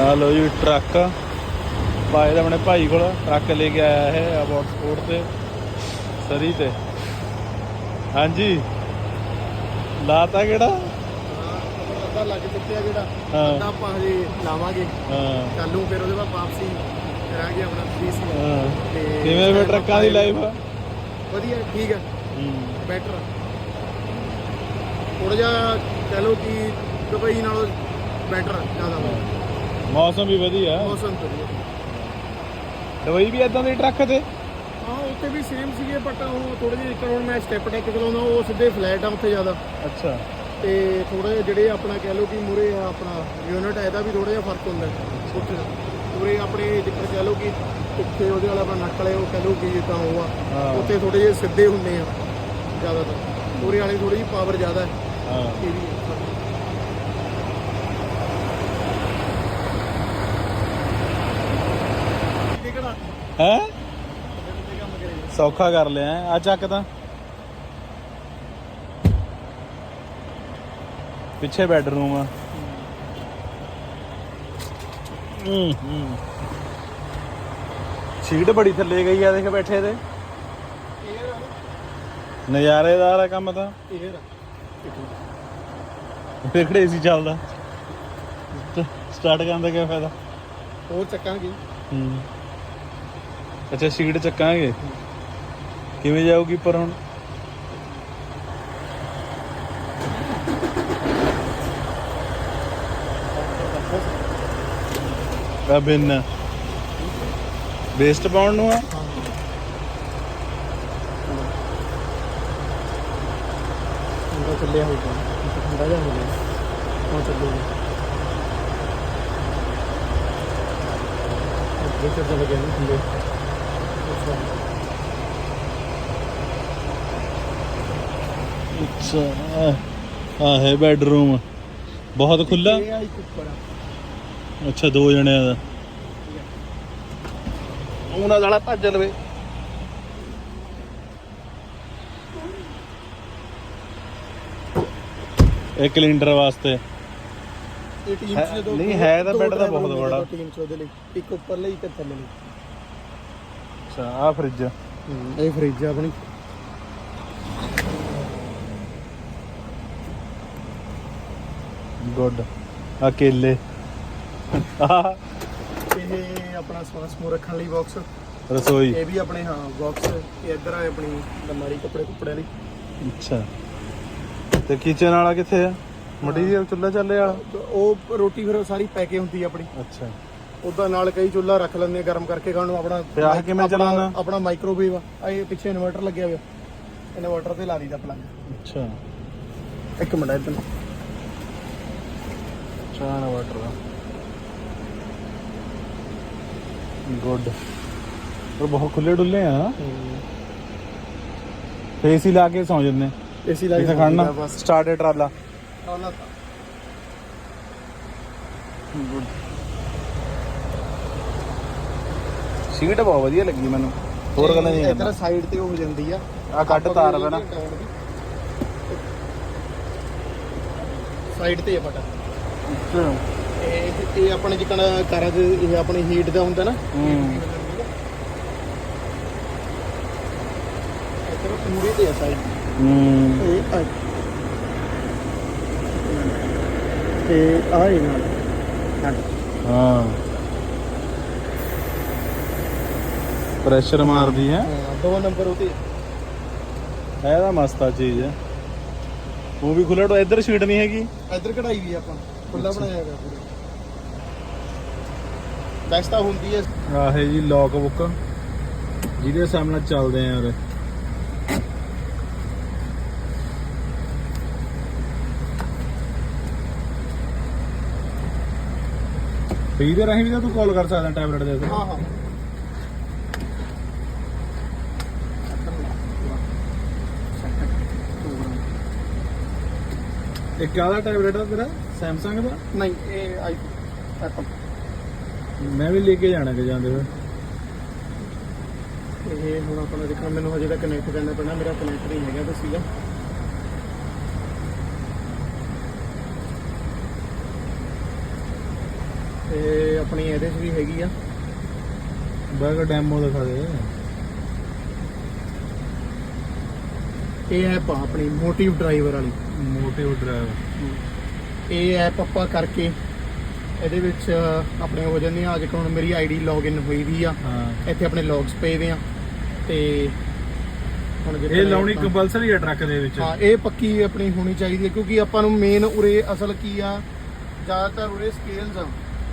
ਆ ਲੋ ਜੀ ਟਰੱਕ। ਪਾਏ ਦਾ ਆਪਣੇ ਭਾਈ ਕੋਲ ਟਰੱਕ ਲੈ ਕੇ ਆਇਆ ਹੈ ਅਬਾਊਟ ਸਪੋਰਟ ਤੇ ਸਰੀ ਤੇ। ਹਾਂਜੀ। ਲਾਤਾ ਕਿਹੜਾ? ਅੱਧਾ ਲੱਗ ਚੁੱਕਿਆ ਜਿਹੜਾ। ਹਾਂ। ਅੱਧਾ ਆਪਾਂ ਹਜੇ ਲਾਵਾਂਗੇ। ਹਾਂ। ਕੱਲੂ ਫਿਰ ਉਹਦੇ ਬਾਅਦ ਵਾਪਸੀ ਕਰਾਂਗੇ ਆਪਣਾ ਫੀਸ ਹਾਂ। ਤੇ ਕਿਵੇਂ ਵੇ ਟਰੱਕਾਂ ਦੀ ਲਾਈਫ ਵਧੀਆ ਠੀਕ ਹੈ। ਬੈਟਰ ਥੋੜਾ ਜਿਹਾ ਕਹ ਲਓ ਕਿ ਦੁਬਈ ਨਾਲੋਂ ਬੈਟਰ ਜ਼ਿਆਦਾ। ਮੌਸਮ ਵੀ ਵਧੀਆ। ਮੌਸਮ ਵਧੀਆ। ਦਵਾਈ ਵੀ ਇਦਾਂ ਦੇ ਟਰੱਕ ਤੇ? ਹਾਂ ਉੱਥੇ ਵੀ ਸੇਮ ਸੀਗੇ ਬਟ ਉਹ ਥੋੜੇ ਜਿਹੇ ਇੱਕ ਹੁਣ ਮੈਂ ਸਟੈਪ ਟੈਕ ਚਲਾਉਂਦਾ ਉਹ ਸਿੱਧੇ ਫਲੈਟ ਆ ਉੱਥੇ ਜ਼ਿਆਦਾ। ਅੱਛਾ। ਤੇ ਥੋੜੇ ਜਿਹੜੇ ਆਪਣਾ ਕਹਿ ਲਓ ਕਿ ਮੂਰੇ ਆ ਆਪਣਾ ਯੂਨਿਟ ਇਹਦਾ ਵੀ ਥੋੜਾ ਜਿਹਾ ਫ਼ਰਕ ਹੁੰਦਾ। ਉੱਥੇ ਪੂਰੇ ਆਪਣੇ ਜਿੱਥੇ ਕਹਿ ਲਓ ਕਿ ਉੱਥੇ ਉਹਦੇ ਵਾਲਾ ਆਪਣਾ ਨੱਕ ਵਾਲੇ ਉਹ ਕਹਿ ਲਓ ਕਿ ਜਿੱਦਾਂ ਉਹ। ਆ ਉੱਥੇ ਥੋੜੇ ਜਿਹੇ ਸਿੱਧੇ ਹੁੰਦੇ ਆ ਜ਼ਿਆਦਾਤਰ। ਪੂਰੇ ਵਾਲੇ ਥੋੜੀ ਜਿਹੀ ਪਾਵਰ ਜ਼ਿਆਦਾ ਹੈ। ਹਾਂ। ਇਹ ਵੀ ਹੈ। ਇਹ ਕਿਹੜਾ ਹੈ? ਸੌਖਾ ਕਰ ਲਿਆ ਆ ਚੱਕ ਤਾਂ। ਪਿੱਛੇ ਬੈਡਰੂਮ ਆ। ਹੂੰ ਹੂੰ। ਸੀਟ ਬੜੀ ਥੱਲੇ ਗਈ ਆ ਦੇਖ ਬੈਠੇ ਤੇ। ਨਜ਼ਾਰੇਦਾਰ ਆ ਕੰਮ ਤਾਂ। ਇਹ ਫਿਰ ਕਿਹੜੇ ਏਸੀ ਚੱਲਦਾ। ਸਟਾਰਟ ਕਰਨ ਦਾ ਕੀ ਫਾਇਦਾ? ਹੋਰ ਚੱਕਾਂਗੇ। ਹੂੰ। ਅੱਛਾ, ਸੀਟ ਚੱਕਾਂਗੇ। ਕਿਵੇਂ ਜਾਊਗੀ ਪਰ ਹੁਣ? ਆ ਬਿਨ ਵੇਸਟ ਪਾਉਣ ਨੂੰ ਆ? ਹੁੰਦਾ ਚੱਲਿਆ ਹੋਊਗਾ ਹੁੰਦਾ ਜਾਂ ਹੋ। ਗਿਆ ਹਾਂ ਚੱਲੂਗਾ ਅੱਗੇ ਚੱਲ ਲੱਗਿਆ ਨਹੀਂ ਹੁੰਦੇ ਅੱਛਾ ਅੱਛਾ ਆ ਹੈ ਬੈਡਰੂਮ ਬਹੁਤ ਖੁੱਲਾ ਅੱਛਾ ਦੋ ਜਣਿਆਂ ਦਾ। ਉਹਨਾਂ ਸਾਲਾ ਭੱਜ ਲਵੇ ਇਹ ਕਲਿੰਡਰ ਵਾਸਤੇ। ਇਹ ਟੀਮ ਚ ਜਦੋਂ ਨਹੀਂ, ਹੈ ਤਾਂ ਦੋ ਬੈੱਡ ਤਾਂ driver ਬਹੁਤ ਬੜਾ। ਦੋ ਟੀਮ ਚ ਉਹਦੇ ਲਈ। ਇੱਕ ਉੱਪਰ ਲਈ ਇੱਕ ਥੱਲੇ ਲਈ। ਅੱਛਾ ਆ। ਫ੍ਰਿਜ ਇਹ ਫ੍ਰਿਜ ਆ ਆਪਣੀ। ਗੁੱਡ ਆ ਕੇਲੇ। ਇਹ ਆਪਣਾ ਸਵਾਸ ਮੂ ਰੱਖਣ ਲਈ ਬਾਕਸ ਰਸੋਈ। ਇਹ ਵੀ ਆਪਣੇ ਹਾਂ ਬਾਕਸ ਇਹ ਇੱਧਰ ਆ ਆਪਣੀ ਅਲਮਾਰੀ ਕੱਪੜੇ ਕੁੱਪੜੇ ਲਈ ਅੱਛਾ। ਤੇ ਕਿਚਨ ਵਾਲਾ ਕਿੱਥੇ ਆ? ਮਟੀਰੀਅਲ ਚੁੱਲ੍ਹਾ ਚੱਲੇ ਵਾਲਾ? ਉਹ ਰੋਟੀ ਫਿਰ ਸਾਰੀ ਪੈਕੇ ਹੁੰਦੀ ਆਪਣੀ। ਅੱਛਾ। ਉਦਾਂ ਨਾਲ ਕਈ ਚੁੱਲ੍ਹਾ ਰੱਖ ਲੈਂਦੇ ਆ ਗਰਮ ਕਰਕੇ ਖਾਣ ਨੂੰ ਆਪਣਾ ਤੇ ਆਹ ਕਿਵੇਂ ਆਪਣਾ- ਚਲਾਉਣਾ? ਆਪਣਾ ਮਾਈਕ੍ਰੋਵੇਵ ਆ। ਆਹ ਇਹ ਪਿੱਛੇ ਇਨਵਰਟਰ ਲੱਗਿਆ ਹੋਇਆ। ਇਨਵਰਟਰ ਤੇ ਲਾ ਦੀਦਾ ਪਲੱਗ ਅੱਛਾ। ਇੱਕ ਮਿੰਟ ਇੱਧਰ ਚਾਣਾ ਵਾਟਰ ਗੁੱਡ ਪਰ ਬਹੁਤ ਖੁੱਲੇ ਡੁੱਲੇ ਆ ਏਸੀ ਲਾ ਕੇ ਸੌਂ ਜੰਨੇ ਏਸੀ ਲਾ ਇੱਥੇ ਖੜਨਾ ਸਟਾਰਟ ਟਰਾਲਾ। ਟਰਾਲਾ। ਸੀਟ ਬਹੁਤ ਵਧੀਆ ਲੱਗੀ ਮੈਨੂੰ। ਹੋਰ ਗੱਲਾਂ ਨਹੀਂ ਇੱਧਰ ਸਾਈਡ ਤੇ ਹੋ ਜਾਂਦੀ ਆ। ਆ ਕੱਟ ਤਾਰ ਨਾ। ਸਾਈਡ ਤੇ ਆ ਬਟਨ। ਇਹ ਇਹ ਆਪਣੇ ਜਿਕਣ ਕਾਰਾਂ ਦੇ ਇਹ ਆਪਣੀ ਹੀਟ ਦਾ ਹੁੰਦਾ ਨਾ। ਹੂੰ। ਇੱਧਰ ਪੂਰੇ ਤੇ ਆ ਸਾਈਡ ਹੂੰ। ਇਹ ਆ ਤੇ ਆ ਇਹ ਨਾਲ। ਹਾਂ। ਪ੍ਰੈਸ਼ਰ ਮਾਰਦੀ ਹੈ। ਹਾਂ ਦੋ ਨੰਬਰ ਉਹਦੇ। ਇਹ ਤਾਂ ਮਸਤਾ ਚੀਜ਼। ਹੈ ਉਹ ਵੀ ਖੁੱਲੜ ਇੱਧਰ ਸੀਟ ਨਹੀਂ ਹੈਗੀ। ਇੱਧਰ ਕਢਾਈ ਵੀ ਆਪਾਂ। ਖੁੱਲਾ ਬਣਾਇਆ ਹੈਗਾ ਪੂਰਾ। ਬੈਸਟ ਤਾਂ ਹੁੰਦੀ ਹੈ। ਆਹ ਹੈ ਜੀ ਲੌਕ ਬੁੱਕ ਜਿਹਦੇ ਸਾਹਮਣੇ ਚੱਲਦੇ ਆ ਫ੍ਰੀ ਦੇ ਰਾਹੀਂ ਵੀ ਤਾਂ ਤੂੰ ਕਾਲ ਕਰ ਸਕਦਾ ਟੈਬਲੇਟ ਦੇ ਉੱਤੇ। ਹਾਂ ਹਾਂ। ਇਹ ਕਾਹਦਾ ਟੈਬਲੇਟ ਆ ਤੇਰਾ? ਸੈਮਸੰਗ ਦਾ? ਨਹੀਂ ਇਹ ਆਈ ਐਪਲ ਮੈਂ ਵੀ ਲੈ ਕੇ ਜਾਣਾ ਕਿ ਜਾਂਦੇ ਹੋਏ। ਇਹ ਹੁਣ ਆਪਣਾ ਦੇਖਣਾ ਮੈਨੂੰ ਹਜੇ ਤੱਕ ਕਨੈਕਟ ਕਰਨਾ ਪੈਣਾ ਮੇਰਾ ਕਨੈਕਟ ਨਹੀਂ ਹੈਗਾ ਤਾਂ ਸੀਗਾ। ਤੇ ਆਪਣੀ ਇਹਦੇ 'ਚ ਵੀ ਹੈਗੀ ਆ। ਬੈਗ ਡੈਮੋ ਦਿਖਾ ਦੇ। ਇਹ ਐਪ ਆਪਣੀ ਮੋਟਿਵ ਡਰਾਈਵਰ ਵਾਲੀ। ਮੋਟਿਵ ਡਰਾਈਵ ਇਹ ਐਪ ਆਪਾਂ ਕਰਕੇ ਇਹਦੇ ਵਿੱਚ ਆਪਣੇ ਹੋ ਜਾਂਦੇ ਆ ਅੱਜ ਹੁਣ ਮੇਰੀ ਆਈਡੀ ਲੌਗਇਨ ਹੋਈ ਵੀ ਆ। ਇੱਥੇ ਆਪਣੇ ਲੌਗਸ ਪਏ ਵੇ ਆ। ਤੇ ਹੁਣ ਇਹ ਲਾਉਣੀ ਕੰਪਲਸਰੀ ਹੈ ਟਰੱਕ ਦੇ ਵਿੱਚ। ਹਾਂ ਇਹ ਪੱਕੀ ਆਪਣੀ ਹੋਣੀ ਚਾਹੀਦੀ ਹੈ ਕਿਉਂਕਿ ਆਪਾਂ ਨੂੰ ਮੇਨ ਉਰੇ ਅਸਲ ਕੀ ਆ ਜ਼ਿਆਦਾਤਰ ਉਰੇ ਸਕੇਲਸ ਆ।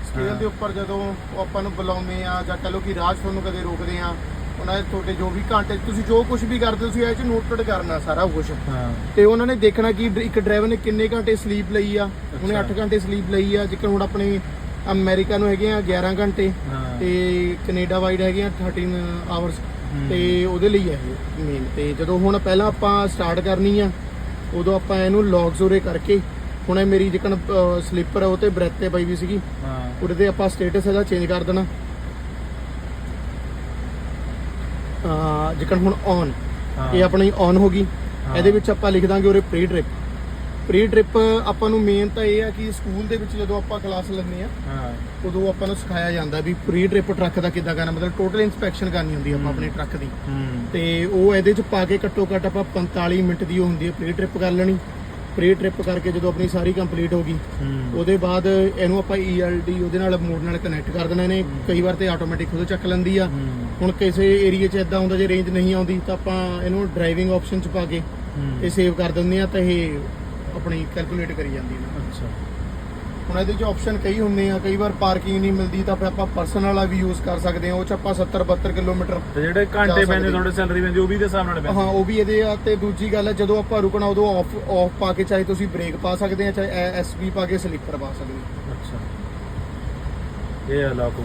ਸਕੇਲ। ਦੇ ਉੱਪਰ ਜਦੋਂ ਆਪਾਂ ਨੂੰ ਬੁਲਾਉਂਦੇ ਆ ਜਾਂ ਕਹ ਲਓ ਕਿ ਰਾਜ ਤੁਹਾਨੂੰ ਕਦੇ ਰੋਕਦੇ ਆ ਉਹਨਾਂ ਦੇ ਤੁਹਾਡੇ ਜੋ ਵੀ ਘੰਟੇ ਤੁਸੀਂ ਜੋ ਕੁਝ ਵੀ ਕਰਦੇ ਤੁਸੀਂ ਇਹ ਚ ਨੋਟਡ ਕਰਨਾ ਸਾਰਾ ਕੁਝ ਹਾਂ। ਤੇ ਉਹਨਾਂ ਨੇ ਦੇਖਣਾ ਕਿ ਡ- ਇੱਕ ਡਰਾਈਵਰ ਨੇ ਕਿੰਨੇ ਘੰਟੇ ਸਲੀਪ ਲਈ ਆ ਉਹਨੇ ਅੱਛਾ। 8 ਘੰਟੇ ਸਲੀਪ ਲਈ ਆ ਜਿੱਕਣ ਹੁਣ ਆਪਣੇ ਅਮਰੀਕਾ ਨੂੰ ਹੈਗੇ ਆ 11 ਘੰਟੇ ਹਾਂ। ਤੇ ਕੈਨੇਡਾ ਵਾਈਡ ਹੈਗੇ ਆ 13 ਆਵਰਸ। ਤੇ ਉਹਦੇ ਲਈ ਹੈ ਮੇਨ ਤੇ ਜਦੋਂ ਹੁਣ ਪਹਿਲਾਂ ਆਪਾਂ ਸਟਾਰਟ ਕਰਨੀ ਆ ਉਦੋਂ ਆਪਾਂ ਇਹਨੂੰ ਲੌਗਸ ਉਰੇ ਕਰਕੇ ਹੁਣ ਇਹ ਮੇਰੀ ਜਿਕਣ ਸਲੀਪਰ ਉਹ ਤੇ ਬ੍ਰੈਥ ਤੇ ਪਈ ਵੀ ਸੀਗੀ। ਹਾਂ। ਉਹਦੇ ਤੇ ਆਪਾਂ ਸਟੇਟਸ ਇਹਦਾ ਚੇਂਜ ਕਰ ਦੇਣਾ ਆ ਜਿਕਣ ਹੁਣ ਔਨ ਹਾਂ। ਇਹ ਆਪਣੀ ਔਨ ਹੋ ਗਈ ਹਾਂ। ਇਹਦੇ ਵਿੱਚ ਆਪਾਂ ਲਿਖ ਦਾਂਗੇ ਉਰੇ ਪ੍ਰੀ ਟ੍ਰਿਪ ਪ੍ਰੀ ਟ੍ਰਿਪ ਆਪਾਂ ਨੂੰ ਮੇਨ ਤਾਂ ਇਹ ਆ ਕਿ ਸਕੂਲ ਦੇ ਵਿੱਚ ਜਦੋਂ ਆਪਾਂ ਕਲਾਸ ਲੈਂਦੇ ਆ ਹਾਂ ਉਦੋਂ ਆਪਾਂ ਨੂੰ ਸਿਖਾਇਆ ਜਾਂਦਾ ਵੀ ਪ੍ਰੀ ਟ੍ਰਿਪ ਟਰੱਕ ਦਾ ਕਿੱਦਾਂ ਕਰਨਾ ਮਤਲਬ ਟੋਟਲ ਇਨਸਪੈਕਸ਼ਨ ਕਰਨੀ ਹੁੰਦੀ ਆ ਆਪਾਂ। ਆਪਣੇ ਟਰੱਕ ਦੀ ਹੂੰ ਤੇ ਉਹ ਇਹਦੇ ਚ ਪਾ ਕੇ ਘੱਟੋ ਘੱਟ ਆਪਾਂ 45 ਮਿੰਟ ਦੀ ਉਹ ਹੁੰਦੀ ਹੈ ਪ੍ਰੀ ਟ੍ਰਿਪ ਕਰ ਲੈਣੀ ਪ੍ਰੀ ਟ੍ਰਿਪ ਕਰਕੇ ਜਦੋਂ ਆਪਣੀ ਸਾਰੀ ਕੰਪਲੀਟ ਹੋ ਗਈ ਉਹਦੇ ਬਾਅਦ ਇਹਨੂੰ ਆਪਾਂ ELD ਉਹਦੇ ਨਾਲ ਮੋਡ ਨਾਲ ਕਨੈਕਟ ਕਰ ਦੇਣਾ ਨੇ ਕਈ ਵਾਰ ਤੇ ਆਟੋਮੈਟਿਕ ਖੁਦ ਚੱਕ ਲੈਂਦੀ ਆ। ਹੁਣ ਕਿਸੇ ਏਰੀਆ 'ਚ ਇਦਾਂ ਹੁੰਦਾ ਜੇ ਰੇਂਜ ਨਹੀਂ ਆਉਂਦੀ ਤਾਂ ਆਪਾਂ ਇਹਨੂੰ ਡਰਾਈਵਿੰਗ ਆਪਸ਼ਨ 'ਚ ਪਾ ਕੇ ਇਹ ਸੇਵ ਕਰ ਦਿੰਦੇ ਆ ਤਾਂ ਇਹ ਆਪਣੀ ਕੈਲਕੂਲੇਟ ਕਰੀ ਜਾਂਦੀ ਹੈ ਅੱਛਾ। ਹੁਣ ਇਹਦੇ 'ਚ ਆਪਸ਼ਨ ਕਈ ਹੁੰਦੇ ਆ ਕਈ ਵਾਰ ਪਾਰਕਿੰਗ ਨਹੀਂ ਮਿਲਦੀ ਤਾਂ ਫਿਰ ਆਪਾਂ ਪਰਸਨਲ ਵਾਲਾ ਵੀ ਯੂਜ਼ ਕਰ ਸਕਦੇ ਆ ਉਹ 'ਚ ਆਪਾਂ 70 72 ਕਿਲੋਮੀਟਰ ਤੇ ਜਿਹੜੇ ਘੰਟੇ ਪੈਂਦੇ। ਤੁਹਾਡੇ ਸੈਲਰੀ ਪੈਂਦੀ ਉਹ ਵੀ ਦੇ ਹਿਸਾਬ ਨਾਲ ਪੈਂਦੀ। ਹਾਂ ਉਹ ਵੀ ਇਹਦੇ ਆ ਤੇ ਦੂਜੀ ਗੱਲ ਹੈ ਜਦੋਂ ਆਪਾਂ ਰੁਕਣਾ ਉਦੋਂ ਆਫ ਆਫ ਪਾ ਕੇ ਚਾਹੇ ਤੁਸੀਂ ਬ੍ਰੇਕ ਪਾ ਸਕਦੇ ਆ ਚਾਹੇ ਐਸਬੀ ਪਾ ਕੇ ਸਲੀਪਰ ਪਾ ਸਕਦੇ ਆ। ਅੱਛਾ। ਇਹ ਆ ਲਾਕੋ